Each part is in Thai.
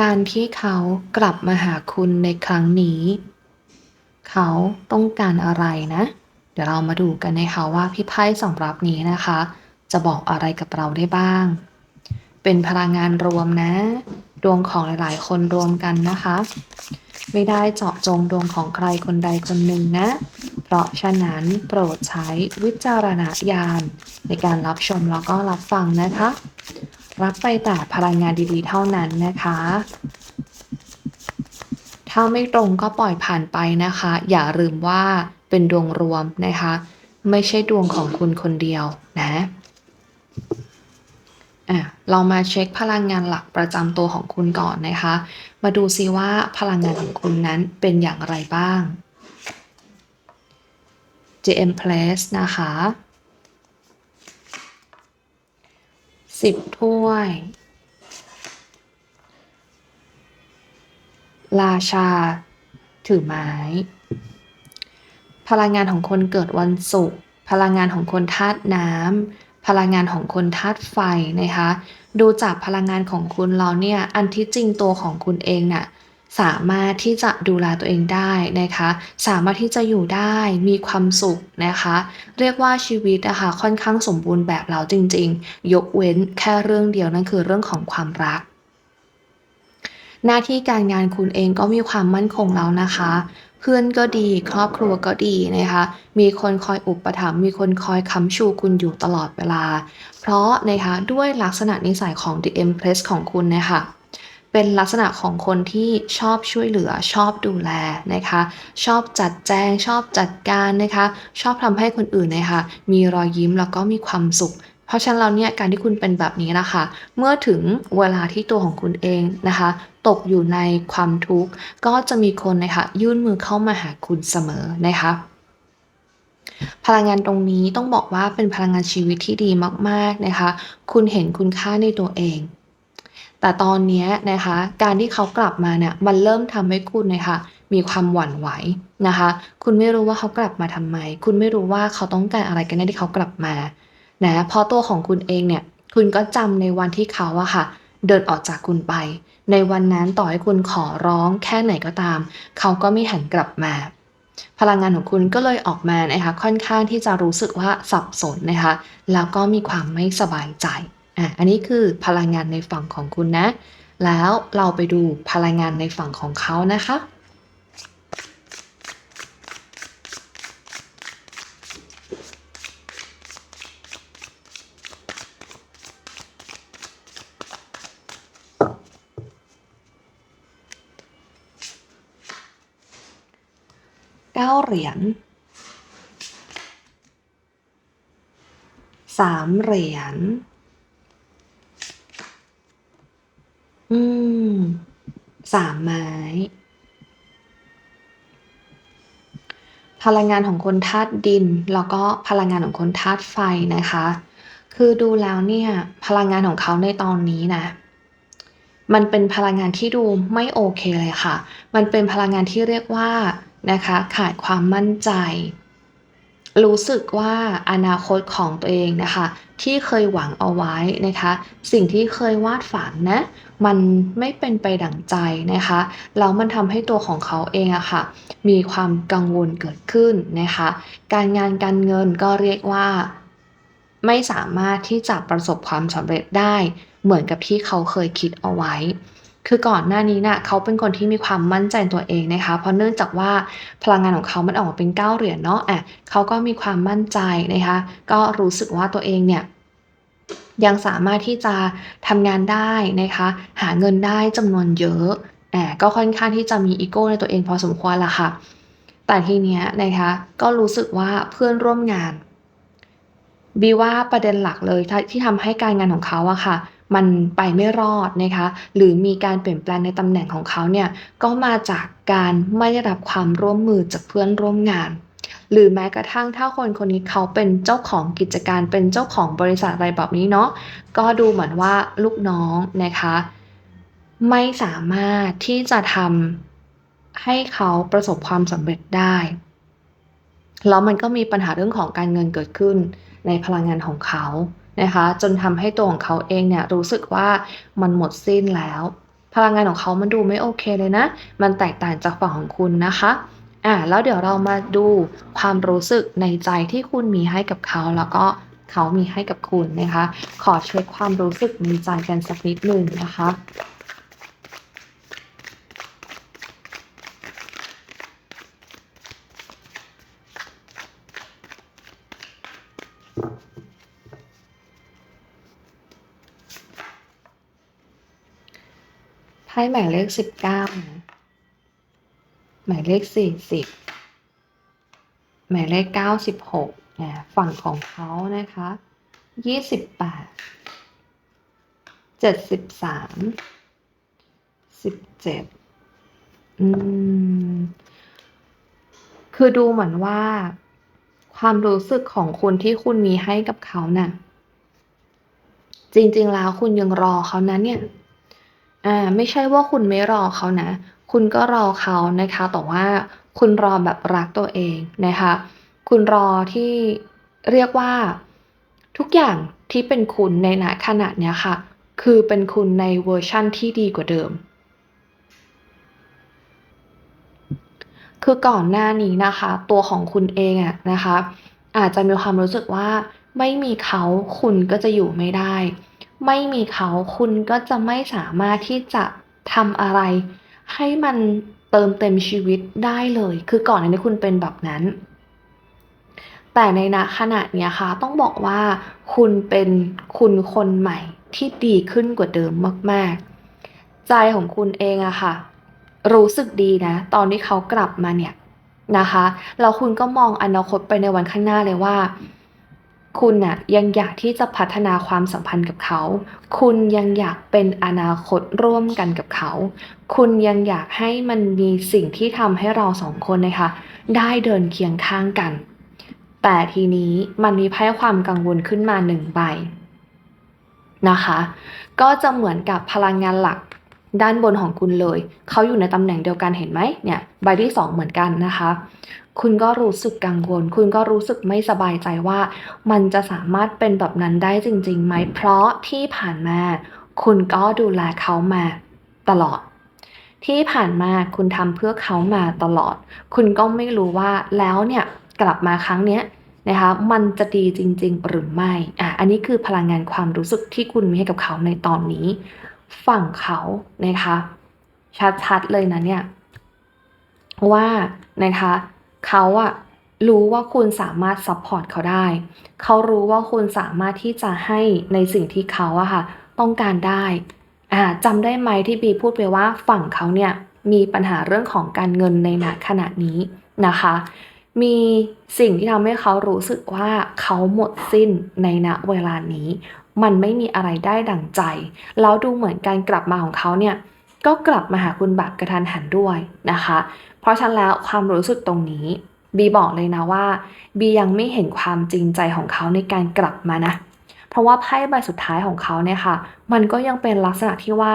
การที่เขากลับมาหาคุณในครั้งนี้ เขาต้องการอะไรนะ เดี๋ยวเรามาดูกันนะคะว่าพี่ไพ่สำรับนี้นะคะ จะบอกอะไรกับเราได้บ้าง เป็นพลังงานรวมนะ ดวงของหลายๆ คนรวมกันนะคะ ไม่ได้เจาะจงดวงของใครคนใดคนหนึ่งนะ เพราะฉะนั้นโปรดใช้วิจารณญาณในการรับชมแล้วก็รับฟังนะคะ รับไปแต่พลังงานดีๆ เท่านั้นนะคะ ถ้าไม่ตรงก็ปล่อยผ่านไปนะคะ อย่าลืมว่าเป็นดวงรวมนะคะ ไม่ใช่ดวงของคุณคนเดียวนะอะเรามาเช็คพลังงานหลักประจำตัวของคุณก่อนนะคะ มาดูซิว่าพลังงานของคุณนั้นเป็นอย่างไรบ้าง JM Place นะคะ สิบถ้วย ราชา ถือไม้ พลังงานของคนเกิดวันศุกร์พลังงานของคนธาตุน้ำพลังงานของคนธาตุไฟนะคะ ดูจากพลังงานของคุณเราเนี่ย อันที่จริงตัวของคุณเองน่ะ สามารถที่จะดูแลตัวเองได้นะคะ สามารถที่จะอยู่ได้มีความสุขนะคะ เรียกว่าชีวิตนะคะค่อนข้างสมบูรณ์แบบแล้วจริง ๆ ยกเว้นแค่เรื่องเดียวนั่นคือเรื่องของความรัก หน้าที่การงานคุณเองก็มีความมั่นคงแล้วนะคะเพื่อนก็ดีครอบครัวก็ดีนะคะ มีคนคอยอุปถัมภ์มีคนคอยค้ำชูคุณอยู่ตลอดเวลา เพราะนะคะด้วยลักษณะนิสัยของ The Empress ของคุณนะคะ เป็นลักษณะของคนที่ชอบช่วยเหลือชอบดูแลนะคะ ชอบจัดแจงชอบจัดการนะคะ ชอบทำให้คนอื่นนะคะมีรอยยิ้มแล้วก็มีความสุขเพราะฉะนั้นเราเนี่ยการที่คุณเป็นแบบนี้นะคะ เมื่อถึงเวลาที่ตัวของคุณเองนะคะ ตกอยู่ในความทุกข์ ก็จะมีคนนะคะยื่นมือเข้ามาหาคุณเสมอนะคะพลังงานตรงนี้ต้องบอกว่าเป็นพลังงานชีวิตที่ดีมากๆนะคะ คุณเห็นคุณค่าในตัวเอง แต่ตอนนี้นะคะ การที่เขากลับมาเนี่ยมันเริ่มทำให้คุณนะคะมีความหวั่นไหวนะคะ คุณไม่รู้ว่าเขากลับมาทำไม คุณไม่รู้ว่าเขาต้องการอะไรกันแน่ที่เขากลับมานะเพราะตัวของคุณเองเนี่ยคุณก็จำในวันที่เขาอะค่ะ เดินออกจากคุณไป ในวันนั้นต่อให้คุณขอร้องแค่ไหนก็ตาม เขาก็ไม่หันกลับมา พลังงานของคุณก็เลยออกมานะคะค่อนข้างที่จะรู้สึกว่าสับสนนะคะแล้วก็มีความไม่สบายใจ อะอันนี้คือพลังงานในฝั่งของคุณนะ แล้วเราไปดูพลังงานในฝั่งของเขานะคะเก้าเหรียญสามเหรียญ อืม สามไม้ พลังงานของคนธาตุดิน แล้วก็พลังงานของคนธาตุไฟนะคะ คือดูแล้วเนี่ยพลังงานของเขาในตอนนี้นะมันเป็นพลังงานที่ดูไม่โอเคเลยค่ะ มันเป็นพลังงานที่เรียกว่านะคะขาดความมั่นใจ รู้สึกว่าอนาคตของตัวเองนะคะ ที่เคยหวังเอาไว้นะคะ สิ่งที่เคยวาดฝันนะมันไม่เป็นไปดั่งใจนะคะแล้วมันทำให้ตัวของเขาเองอะค่ะ มีความกังวลเกิดขึ้นนะคะ การงานการเงินก็เรียกว่า ไม่สามารถที่จะประสบความสำเร็จได้ เหมือนกับที่เขาเคยคิดเอาไว้ คือก่อนหน้านี้น่ะเขาเป็นคนที่มีความมั่นใจตัวเองนะคะ เพราะเนื่องจากว่าพลังงานของเขามันออกมาเป็นเก้าเหรียญเนาะอะเขาก็มีความมั่นใจนะคะ ก็รู้สึกว่าตัวเองเนี่ยยังสามารถที่จะทำงานได้นะคะ หาเงินได้จำนวนเยอะอ่าก็ค่อนข้างที่จะมีอีโก้ในตัวเองพอสมควรละค่ะ แต่ทีเนี้ยนะคะ ก็รู้สึกว่าเพื่อนร่วมงานบีว่าประเด็นหลักเลยทที่ทำให้การงานของเขาอะค่ะ มันไปไม่รอดนะคะหรือมีการเปลี่ยนแปลงในตำแหน่งของเขาเนี่ยก็มาจากการไม่ได้รับความร่วมมือจากเพื่อนร่วมงาน หรือแม้กระทั่งถ้าคนคนนี้เขาเป็นเจ้าของกิจการเป็นเจ้าของบริษัทอะไรแบบนี้เนาะก็ดูเหมือนว่าลูกน้องนะคะไม่สามารถที่จะทำให้เขาประสบความสำเร็จได้แล้วมันก็มีปัญหาเรื่องของการเงินเกิดขึ้นในพลังงานของเขา นะคะจนทำให้ตัวของเขาเองเนี่ยรู้สึกว่ามันหมดสิ้นแล้วพพลังงานของเขามันดูไม่โอเคเลยนะ มันแตกต่างจากฝั่งของคุณนะคะอะแล้วเดี๋ยวเรามาดูความรู้สึกในใจที่คุณมีให้กับเขาแล้วก็เขามีให้กับคุณนะคะ ขอเช็คความรู้สึกในใจกันสักนิดหนึ่งนะคะ ไพ่หมายเลขสิบเก้าหมายเลขสี่สิบหมายเลขเก้าสิบหกนะฝั่งของเขานะคะยี่สิบแปดเจ็ดสิบสามสิบเจ็ดอืม คือดูเหมือนว่า ความรู้สึกของคุณที่คุณมีให้กับเขาน่ะ จริง ๆ แล้วคุณยังรอเขานะเนี่ย อ่าไม่ใช่ว่าคุณไม่รอเขานะ คุณก็รอเขานะคะ แต่ว่าคุณรอแบบรักตัวเองนะคะ คุณรอที่เรียกว่า ทุกอย่างที่เป็นคุณในณขณะเนี้ยค่ะ คือเป็นคุณในเวอร์ชั่นที่ดีกว่าเดิม คือก่อนหน้านี้นะคะ ตัวของคุณเองอะนะคะ อาจจะมีความรู้สึกว่าไม่มีเขาคุณก็จะอยู่ไม่ได้ ไม่มีเขาคุณก็จะไม่สามารถที่จะทำอะไร ให้มันเติมเต็มชีวิตได้เลย คือก่อนหน้านี้คุณเป็นแบบนั้น แต่ในณขณะเนี้ยค่ะ ต้องบอกว่าคุณเป็นคุณคนใหม่ที่ดีขึ้นกว่าเดิมมาก ๆ ใจของคุณเองอะค่ะ รู้สึกดีนะ ตอนที่เขากลับมาเนี่ยนะคะ แล้วคุณก็มองอนาคตไปในวันข้างหน้าเลยว่า คุณน่ะยังอยากที่จะพัฒนาความสัมพันธ์กับเขา คุณยังอยากเป็นอนาคตร่วมกันกับเขา คุณยังอยากให้มันมีสิ่งที่ทำให้เราสองคนนะคะได้เดินเคียงข้างกัน แต่ทีนี้มันมีไพ่ความกังวลขึ้นมาหนึ่งใบนะคะ ก็จะเหมือนกับพลังงานหลัก ด้านบนของคุณเลย เขาอยู่ในตำแหน่งเดียวกันเห็นไหมเนี่ยใบที่สองเหมือนกันนะคะ คุณก็รู้สึกกังวล คุณก็รู้สึกไม่สบายใจว่า มันจะสามารถเป็นแบบนั้นได้จริงๆไหมเพราะที่ผ่านมา คุณก็ดูแลเขามาตลอด ที่ผ่านมาคุณทำเพื่อเขามาตลอด คุณก็ไม่รู้ว่าแล้วเนี่ยกลับมาครั้งเนี้ยนะคะมันจะดีจริง ๆ หรือไม่อะอันนี้คือพลังงานความรู้สึกที่คุณมีให้กับเขาในตอนนี้ ฝั่งเขานะคะชัดๆเลยนะเนี่ยว่านะคะเขาอะรู้ว่าคุณสามารถซัพพอร์ตเขาได้ เขารู้ว่าคุณสามารถที่จะให้ในสิ่งที่เขาอะค่ะต้องการได้อ่าจำได้ไหมที่บีพูดไปว่าฝั่งเขาเนี่ยมีปัญหาเรื่องของการเงินในณขณะนี้นะคะ มีสิ่งที่ทำให้เขารู้สึกว่าเขาหมดสิ้นในณเวลานี้ มันไม่มีอะไรได้ดั่งใจ แล้วดูเหมือนการกลับมาของเขาเนี่ยก็กลับมาหาคุณแบบกระทันหันด้วยนะคะ เพราะฉะนั้นแล้วความรู้สึกตรงนี้บีบอกเลยนะว่าบียังไม่เห็นความจริงใจของเขาในการกลับมานะ เพราะว่าไพ่ใบสุดท้ายของเขาเนี่ยค่ะ มันก็ยังเป็นลักษณะที่ว่า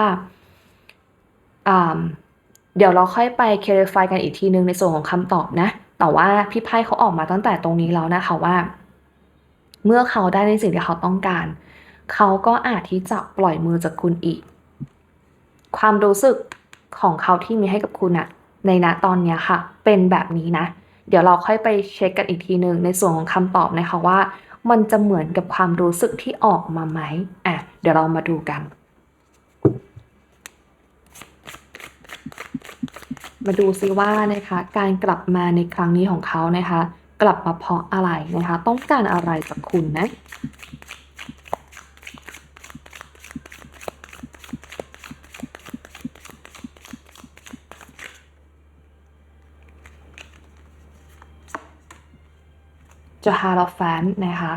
เดี๋ยวเราค่อยไป clarify กันอีกทีนึงในส่วนของคำตอบนะ แต่ว่าพี่ไพ่เขาออกมาตั้งแต่ตรงนี้แล้วนะคะว่า เมื่อเขาได้ในสิ่งที่เขาต้องการ เขาก็อาจที่จะปล่อยมือจากคุณอีก ความรู้สึกของเขาที่มีให้กับคุณอะในณตอนนี้ค่ะ เป็นแบบนี้นะ เดี๋ยวเราค่อยไปเช็คกันอีกทีหนึ่งในส่วนของคำตอบนะคะว่า มันจะเหมือนกับความรู้สึกที่ออกมาไหมอะเดี๋ยวเรามาดูกัน มาดูซิว่านะคะ การกลับมาในครั้งนี้ของเขานะคะ กลับมาเพราะอะไรนะคะ ต้องการอะไรจากคุณนะ จะฮาราฟานนะคะ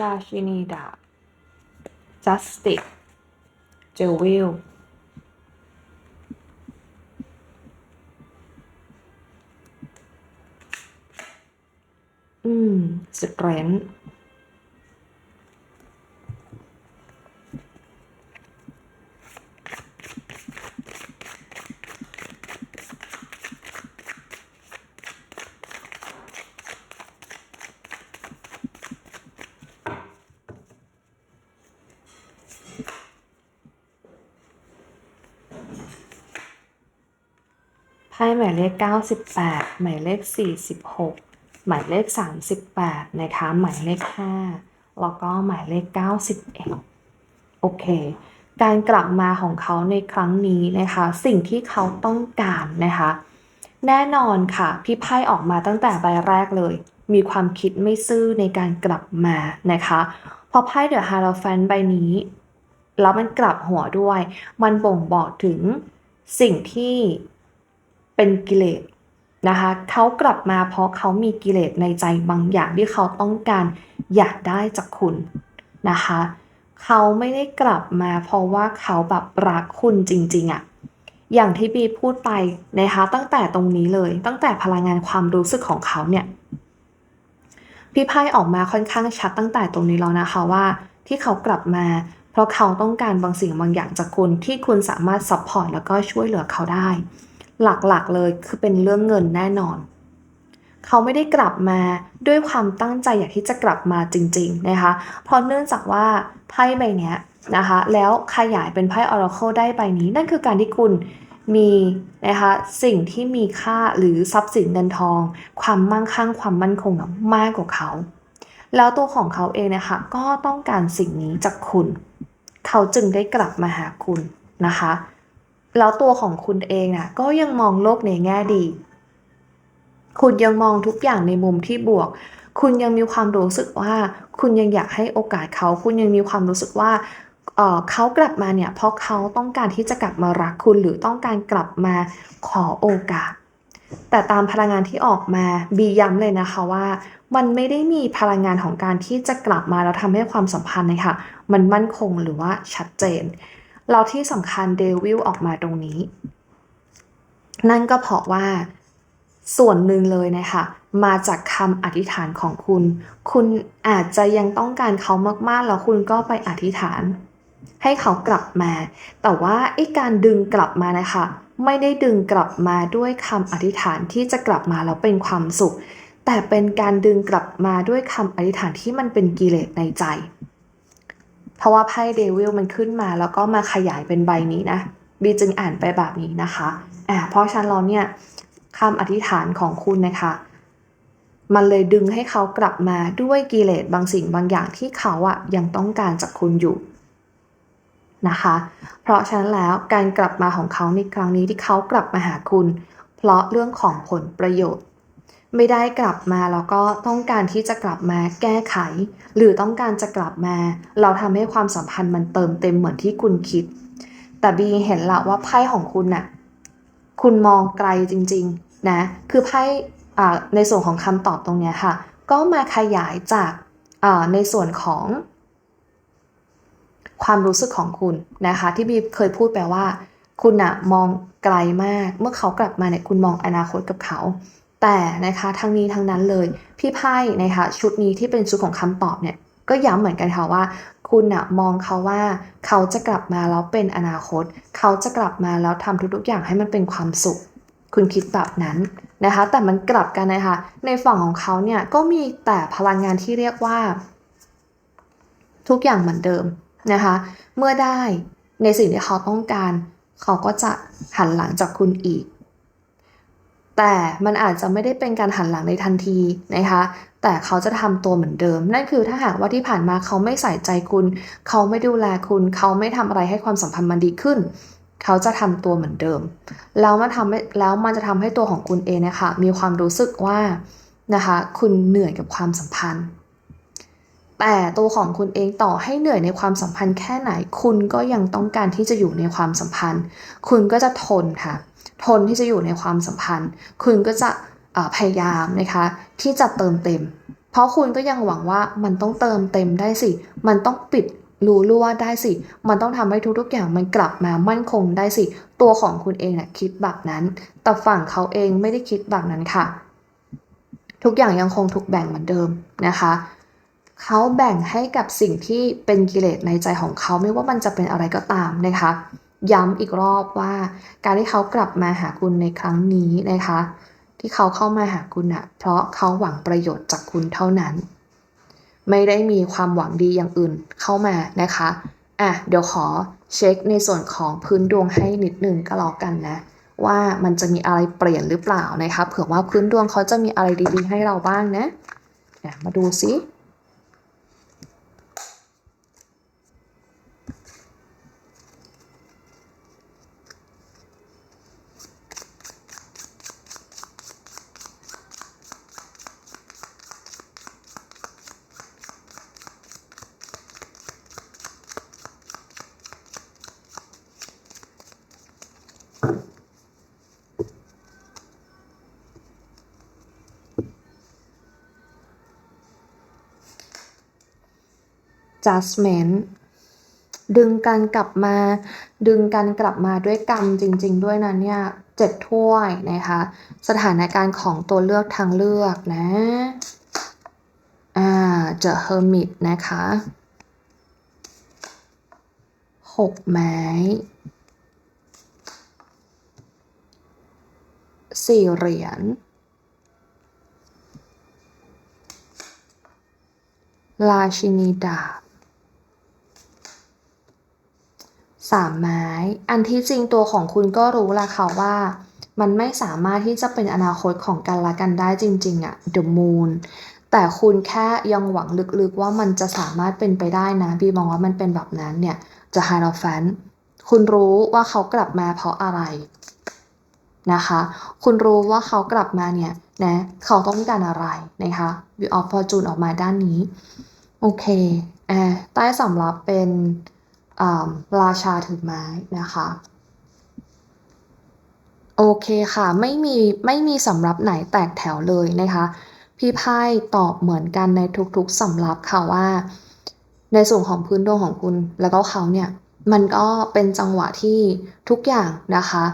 ราชินีดาบ justice เจวิลอืม strength พ่หมายเลข 98 หมายเลข 46 หมายเลข 38 นะคะ หมายเลข 5 แล้วก็หมายเลข 91 โอเค การกลับมาของเขาในครั้งนี้นะคะ สิ่งที่เขาต้องการนะคะ แน่นอนค่ะ พี่ไพ่ออกมาตั้งแต่ใบแรกเลย มีความคิดไม่ซื่อในการกลับมานะคะพอไพ่เดอะฮาร์ f ฟนใบนี้ แล้วมันกลับหัวด้วย มันบ่งบอกถึงสิ่งที่ เป็นกิเลสนะคะเขากลับมาเพราะเขามีกิเลสในใจบางอย่างที่เขาต้องการอยากได้จากคุณนะคะเขาไม่ได้กลับมาเพราะว่าเขาแบบรักคุณจริงๆอะอย่างที่บีพูดไปนะคะตั้งแต่ตรงนี้เลยตั้งแต่พลังงานความรู้สึกของเขาเนี่ยพี่ไพ่ออกมาค่อนข้างชัดตั้งแต่ตรงนี้แล้วนะคะว่าที่เขากลับมา เพราะเขาต้องการบางสิ่งบางอย่างจากคุณที่คุณสามารถซัพพอร์ตแล้วก็ช่วยเหลือเขาได้ หลักๆเลยคือเป็นเรื่องเงินแน่นอน เขาไม่ได้กลับมาด้วยความตั้งใจอยากที่จะกลับมาจริง ๆ นะคะ เพราะเนื่องจากว่าไพ่ใบนี้นะคะ แล้วขยายเป็นไพ่ Oracle ได้ใบนี้ นั่นคือการที่คุณมีนะคะสิ่งที่มีค่าหรือทรัพย์สินเงินทอง ความมั่งคั่งความมั่นคงมากกว่าเขา แล้วตัวของเขาเองนะคะก็ต้องการสิ่งนี้จากคุณ เขาจึงได้กลับมาหาคุณนะคะ แล้วตัวของคุณเองนะก็ยังมองโลกในแง่ดี คุณยังมองทุกอย่างในมุมที่บวก คุณยังมีความรู้สึกว่า คุณยังอยากให้โอกาสเขา คุณยังมีความรู้สึกว่าเเขากลับมาเนี่ยเพราะเขาต้องการที่จะกลับมารักคุณหรือต้องการกลับมาขอโอกาส แต่ตามพลังงานที่ออกมาบีย้ำเลยนะคะว่า มันไม่ได้มีพลังงานของการที่จะกลับมาแล้วทำให้ความสัมพันธ์นะคะมันมั่นคงหรือว่าชัดเจน เราที่สำคัญเดวิลออกมาตรงนี้ นั่นก็เพราะว่าส่วนหนึ่งเลยนะคะมาจากคำอธิษฐานของคุณ คุณอาจจะยังต้องการเขามากๆ แล้วคุณก็ไปอธิษฐาน ให้เขากลับมา แต่ว่าไอ้การดึงกลับมานะคะ ไม่ได้ดึงกลับมาด้วยคำอธิษฐานที่จะกลับมาแล้วเป็นความสุข แต่เป็นการดึงกลับมาด้วยคำอธิษฐานที่มันเป็นกิเลสในใจ เพราะว่าไพ่เดวิลมันขึ้นมา แล้วก็มาขยายเป็นใบนี้นะบีจึงอ่านไปแบบนี้นะคะอ่าเพราะฉะนั้นเราเนี่ยคำอธิษฐานของคุณนะคะ มันเลยดึงให้เขากลับมาด้วยกิเลสบางสิ่งบางอย่างที่เขาอะยังต้องการจากคุณอยู่นะคะ เพราะฉะนั้นแล้วการกลับมาของเขาในครั้งนี้ที่เขากลับมาหาคุณ เพราะเรื่องของผลประโยชน์ ไม่ได้กลับมาแล้วก็ต้องการที่จะกลับมาแก้ไข หรือต้องการจะกลับมา เราทำให้ความสัมพันธ์มันเติมเต็มเหมือนที่คุณคิด แต่บีเห็นละว่าไพ่ของคุณน่ะคุณมองไกลจริงๆนะคือไพ่ในส่วนของคำตอบตรงนี้ค่ะ ก็มาขยายจากในส่วนของความรู้สึกของคุณนะคะ ที่บีเคยพูดไปว่า คุณอะมองไกลมาก เมื่อเขากลับมาเนี่ยคุณมองอนาคตกับเขา แต่นะคะทั้งนี้ทั้งนั้นเลย พี่ไพ่นะคะชุดนี้ที่เป็นชุดของคำตอบเนี่ยก็ย้ำเหมือนกันค่ะว่า คุณอะมองเขาว่า เขาจะกลับมาแล้วเป็นอนาคต เขาจะกลับมาแล้วทำทุกๆอย่างให้มันเป็นความสุข คุณคิดแบบนั้นนะคะ แต่มันกลับกันนะคะ ในฝั่งของเขาเนี่ยก็มีแต่พลังงานที่เรียกว่า ทุกอย่างเหมือนเดิมนะคะ เมื่อได้ในสิ่งที่เขาต้องการ เขาก็จะหันหลังจากคุณอีก แต่มันอาจจะไม่ได้เป็นการหันหลังในทันทีนะคะ แต่เขาจะทำตัวเหมือนเดิม นั่นคือถ้าหากว่าที่ผ่านมาเขาไม่ใส่ใจคุณ เขาไม่ดูแลคุณ เขาไม่ทำอะไรให้ความสัมพันธ์มันดีขึ้น เขาจะทำตัวเหมือนเดิม แล้วมันทำให้แล้วมันจะทำให้ตัวของคุณเองนะคะมีความรู้สึกว่านะคะ คุณเหนื่อยกับความสัมพันธ์ แต่ตัวของคุณเองต่อให้เหนื่อยในความสัมพันธ์แค่ไหน คุณก็ยังต้องการที่จะอยู่ในความสัมพันธ์ คุณก็จะทนค่ะ ทนที่จะอยู่ในความสัมพันธ์ คุณก็จะพยายามนะคะ ที่จะเติมเต็ม เพราะคุณก็ยังหวังว่ามันต้องเติมเต็มได้สิ มันต้องปิดรูรั่วได้สิ มันต้องทำให้ทุกๆอย่างมันกลับมามั่นคงได้สิ ตัวของคุณเองนะ่ะคิดแบบนั้น แต่ฝั่งเขาเองไม่ได้คิดแบบนั้นค่ะ ทุกอย่างยังคงถูกแบ่งเหมือนเดิมนะคะ เขาแบ่งให้กับสิ่งที่เป็นกิเลสในใจของเขาไม่ว่ามันจะเป็นอะไรก็ตามนะคะ ย้ำอีกรอบว่าการที่เขากลับมาหาคุณในครั้งนี้นะคะ ที่เขาเข้ามาหาคุณอะเพราะเขาหวังประโยชน์จากคุณเท่านั้น ไม่ได้มีความหวังดีอย่างอื่นเข้ามานะคะอะเดี๋ยวขอเช็คในส่วนของพื้นดวงให้นิดนึงก็แล้วกันนะ ว่ามันจะมีอะไรเปลี่ยนหรือเปล่านะคะเผื่อว่าพื้นดวงเขาจะมีอะไรดีๆให้เราบ้างนะะมาดูซิ judgment ดึงกันกลับมา ดึงกันกลับมาด้วยกรรมจริง ๆ ด้วยนะเนี่ยเจ็ดถ้วยนะคะ สถานการณ์ของตัวเลือกทางเลือกนะ อ่าเจอ hermit นะคะหกไม้สี่เหรียญราชินีดาบ สามไม้ อันที่จริงตัวของคุณก็รู้ละค่ะว่า มันไม่สามารถที่จะเป็นอนาคตของกันและกันได้จริงๆอะ The Moon แต่คุณแค่ยังหวังลึกๆว่ามันจะสามารถเป็นไปได้นะบีมองว่ามันเป็นแบบนั้นเนี่ยจะฮาร์ o แฟนคุณรู้ว่าเขากลับมาเพราะอะไรนะคะ คุณรู้ว่าเขากลับมาเนี่ยนะเขาต้องการอะไรนะคะ View of Fortune ออกมาด้านนี้ โอเคอ่าใต้สำรับเป็น ราชาถือไม้นะคะโอเคค่ะ ไม่มีไม่มีสำรับไหนแตกแถวเลยนะคะ พี่ไพ่ตอบเหมือนกันในทุกๆสำรับค่ะว่า ในส่วนของพื้นดวงของคุณแล้วก็เขาเนี่ย มันก็เป็นจังหวะที่ทุกอย่างนะคะ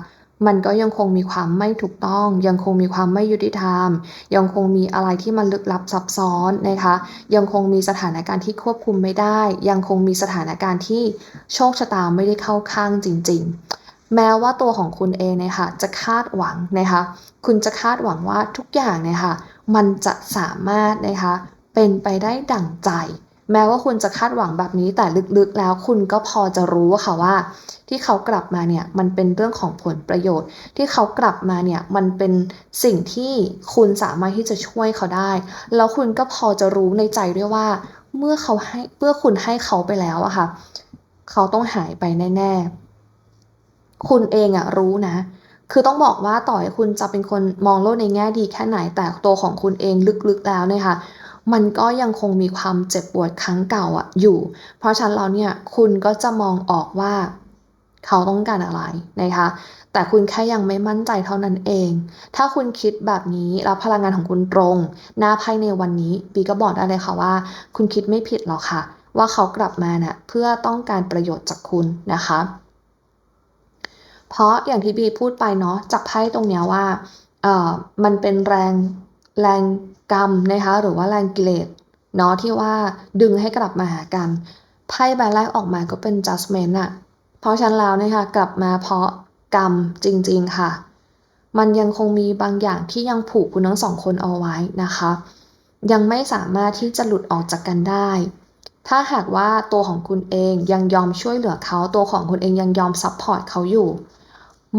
มันก็ยังคงมีความไม่ถูกต้อง ยังคงมีความไม่ยุติธรรม ยังคงมีอะไรที่มันลึกลับซับซ้อนนะคะ ยังคงมีสถานการณ์ที่ควบคุมไม่ได้ ยังคงมีสถานการณ์ที่โชคชะตาไม่ได้เข้าข้างจริง ๆ แม้ว่าตัวของคุณเองเนี่ยค่ะจะคาดหวังนะคะ คุณจะคาดหวังว่าทุกอย่างเนี่ยค่ะมันจะสามารถนะคะเป็นไปได้ดั่งใจ แม้ว่าคุณจะคาดหวังแบบนี้แต่ลึกๆแล้วคุณก็พอจะรู้ค่ะว่า ที่เขากลับมาเนี่ยมันเป็นเรื่องของผลประโยชน์ ที่เขากลับมาเนี่ยมันเป็นสิ่งที่คุณสามารถที่จะช่วยเขาได้ แล้วคุณก็พอจะรู้ในใจด้วยว่า เมื่อเขาให้เมื่อคุณให้เขาไปแล้วอะค่ะ เขาต้องหายไปแน่ๆ คุณเองอะรู้นะ คือต้องบอกว่าต่อให้คุณจะเป็นคนมองโลกในแง่ดีแค่ไหนแต่ตัวของคุณเองลึกๆแล้วเนี่ยค่ะ มันก็ยังคงมีความเจ็บปวดครั้งเก่าอะอยู่ เพราะฉะนั้นเราเนี่ยคุณก็จะมองออกว่าเขาต้องการอะไรนะคะ แต่คุณแค่ยังไม่มั่นใจเท่านั้นเอง ถ้าคุณคิดแบบนี้แล้วพลังงานของคุณตรงหน้าไพ่ในวันนี้ปีก็บอกได้เลยค่ะว่า คุณคิดไม่ผิดหรอกค่ะ ว่าเขากลับมาเนะ่ะเพื่อต้องการประโยชน์จากคุณนะคะ เพราะอย่างที่บีพูดไปเนาะจากไพ่ตรงเนี้ยว่าเออมันเป็นแรง แรงกรรมนะคะหรือว่าแรงกิเลสเนาะที่ว่าดึงให้กลับมาหากันไพ่ใบแรกออกมาก็เป็น judgment อะเพราะฉะนั้นแล้วนะคะกลับมาเพราะกรรมจริงๆค่ะ มันยังคงมีบางอย่างที่ยังผูกคุณทั้งสองคนเอาไว้นะคะ ยังไม่สามารถที่จะหลุดออกจากกันได้ ถ้าหากว่าตัวของคุณเองยังยอมช่วยเหลือเขา ตัวของคุณเองยังยอมซัพพอร์ตเขาอยู่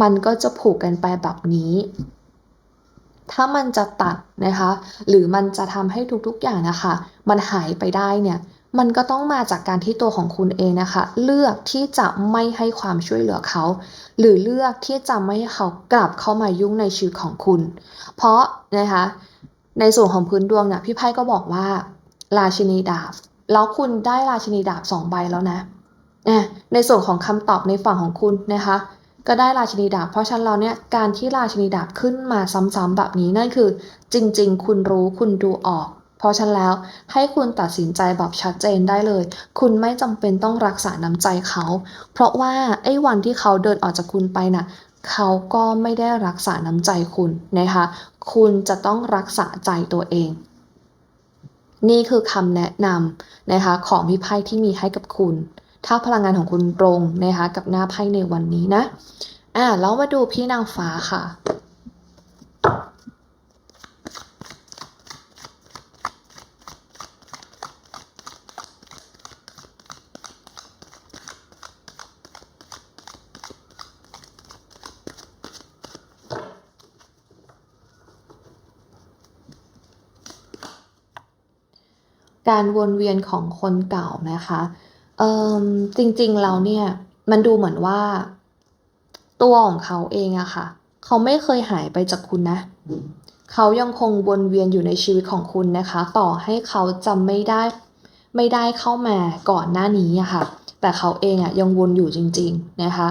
มันก็จะผูกกันไปแบบนี้ ถ้ามันจะตัดนะคะ หรือมันจะทำให้ทุกๆอย่างนะคะ มันหายไปได้เนี่ยมันก็ต้องมาจากการที่ตัวของคุณเองนะคะ เลือกที่จะไม่ให้ความช่วยเหลือเขา หรือเลือกที่จะไม่ให้เขากลับเข้ามายุ่งในชีวิตของคุณ เพราะนะคะในส่วนของพื้นดวงเนี่ยพี่ไพ่ก็บอกว่า ราชินีดาบ แล้วคุณได้ราชินีดาบสองใบแล้วนะอะในส่วนของคำตอบในฝั่งของคุณนะคะ ก็ได้ราชินีดาบ เพราะฉะนั้นเราเนี่ยการที่ราชินีดาบขึ้นมาซ้ำๆแบบนี้นั่นคือ จริง ๆ คุณรู้คุณดูออก เพราะฉะนั้นแล้วให้คุณตัดสินใจแบบชัดเจนได้เลย คุณไม่จำเป็นต้องรักษาน้ำใจเขา เพราะว่าไอ้วันที่เขาเดินออกจากคุณไปน่ะเขาก็ไม่ได้รักษาน้ำใจคุณนะคะ คุณจะต้องรักษาใจตัวเองนี่คือคำแนะนำนะคะของพี่ไพ่ที่มีให้กับคุณ ถ้าพลังงานของคุณตรงนะคะกับหน้าไพ่ในวันนี้นะ อ่าแล้วมาดูพี่นางฟ้าค่ะการวนเวียนของคนเก่านะคะ เออจริงๆ แล้วเนี่ย มันดูเหมือนว่า ตัวของเขาเองอะค่ะ เขาไม่เคยหายไปจากคุณนะ เขายังคงวนเวียนอยู่ในชีวิตของคุณนะคะ ต่อให้เขาจำไม่ได้ ไม่ได้เข้ามาก่อนหน้านี้อะค่ะ แต่เขาเองอะยังวนอยู่จริง ๆ นะคะ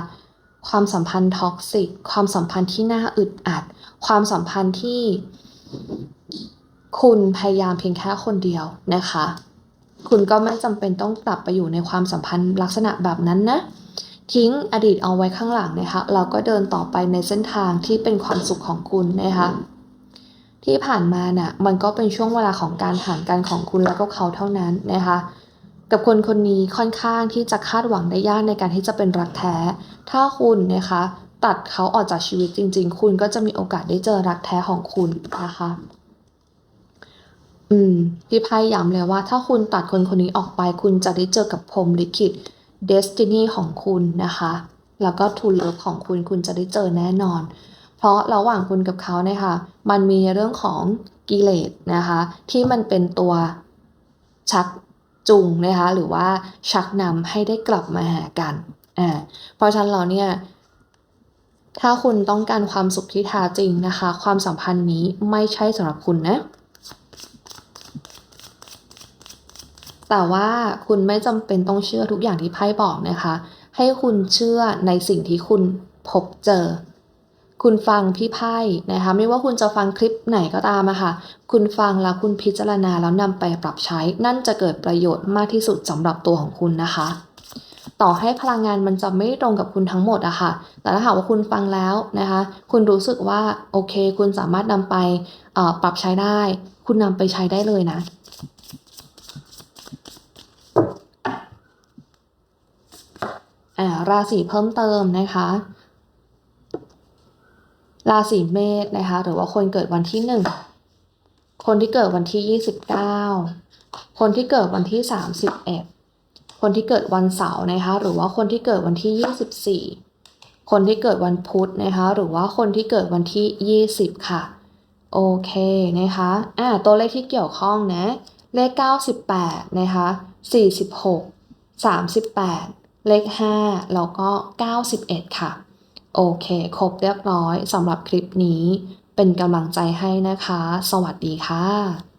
ความสัมพันธ์ท็อกซิก ความสัมพันธ์ที่น่าอึดอัด ความสัมพันธ์ที่คุณพยายามเพียงแค่คนเดียวนะคะ คุณก็ไม่จำเป็นต้องกลับไปอยู่ในความสัมพันธ์ลักษณะแบบนั้นนะ ทิ้งอดีตเอาไว้ข้างหลังนะคะ เราก็เดินต่อไปในเส้นทางที่เป็นความสุขของคุณนะคะ ที่ผ่านมาน่ะ มันก็เป็นช่วงเวลาของการห่างกันของคุณแล้วก็เขาเท่านั้นนะคะ กับคนคนนี้ค่อนข้างที่จะคาดหวังได้ยากในการที่จะเป็นรักแท้ ถ้าคุณนะคะ ตัดเขาออกจากชีวิตจริง ๆ คุณก็จะมีโอกาสได้เจอรักแท้ของคุณนะคะ อืมพี่ไพ่ย้ำเลยว่า ถ้าคุณตัดคนคนนี้ออกไป คุณจะได้เจอกับพรมลิขิต destiny ของคุณนะคะ แล้วก็ทูลเลิฟของคุณคุณจะได้เจอแน่นอน เพราะระหว่างคุณกับเขาเนี่ยค่ะ มันมีเรื่องของกิเลสนะคะ ที่มันเป็นตัวชักจูงนะคะ หรือว่าชักนำให้ได้กลับมาหากันอ่าเพราะฉะนั้นเราเนี่ยถ้าคุณต้องการความสุขที่แท้จริงนะคะ ความสัมพันธ์นี้ไม่ใช่สำหรับคุณนะ แต่ว่าคุณไม่จำเป็นต้องเชื่อทุกอย่างที่ไพ่บอกนะคะ ให้คุณเชื่อในสิ่งที่คุณพบเจอ คุณฟังพี่ไพ่นะคะ ไม่ว่าคุณจะฟังคลิปไหนก็ตามอะค่ะ คุณฟังแล้วคุณพิจารณาแล้วนำไปปรับใช้ นั่นจะเกิดประโยชน์มากที่สุดสำหรับตัวของคุณนะคะ ต่อให้พลังงานมันจะไม่ตรงกับคุณทั้งหมดอะค่ะ แต่ถ้าหากว่าคุณฟังแล้วนะคะ คุณรู้สึกว่าโอเค คุณสามารถนำไปปรับใช้ได้ คุณนำไปใช้ได้เลยนะ อ่า ราศีเพิ่มเติมนะคะ ราศีเมษนะคะ หรือว่าคนเกิดวันที่หนึ่งคนที่เกิดวันที่ยี่สิบเก้าคนที่เกิดวันที่สามสิบเอ็ดคนที่เกิดวันเสาร์นะคะ หรือว่าคนที่เกิดวันที่ยี่สิบสี่คนที่เกิดวันพุธนะคะ หรือว่าคนที่เกิดวันที่ยี่สิบค่ะ โอเคนะคะ อ่า ตัวเลขที่เกี่ยวข้องนะ เลข 98 นะคะ 46 38 เลข 5 แล้วก็ 91 ค่ะ โอเค ครบเรียบร้อยสำหรับคลิปนี้ เป็นกำลังใจให้นะคะ สวัสดีค่ะ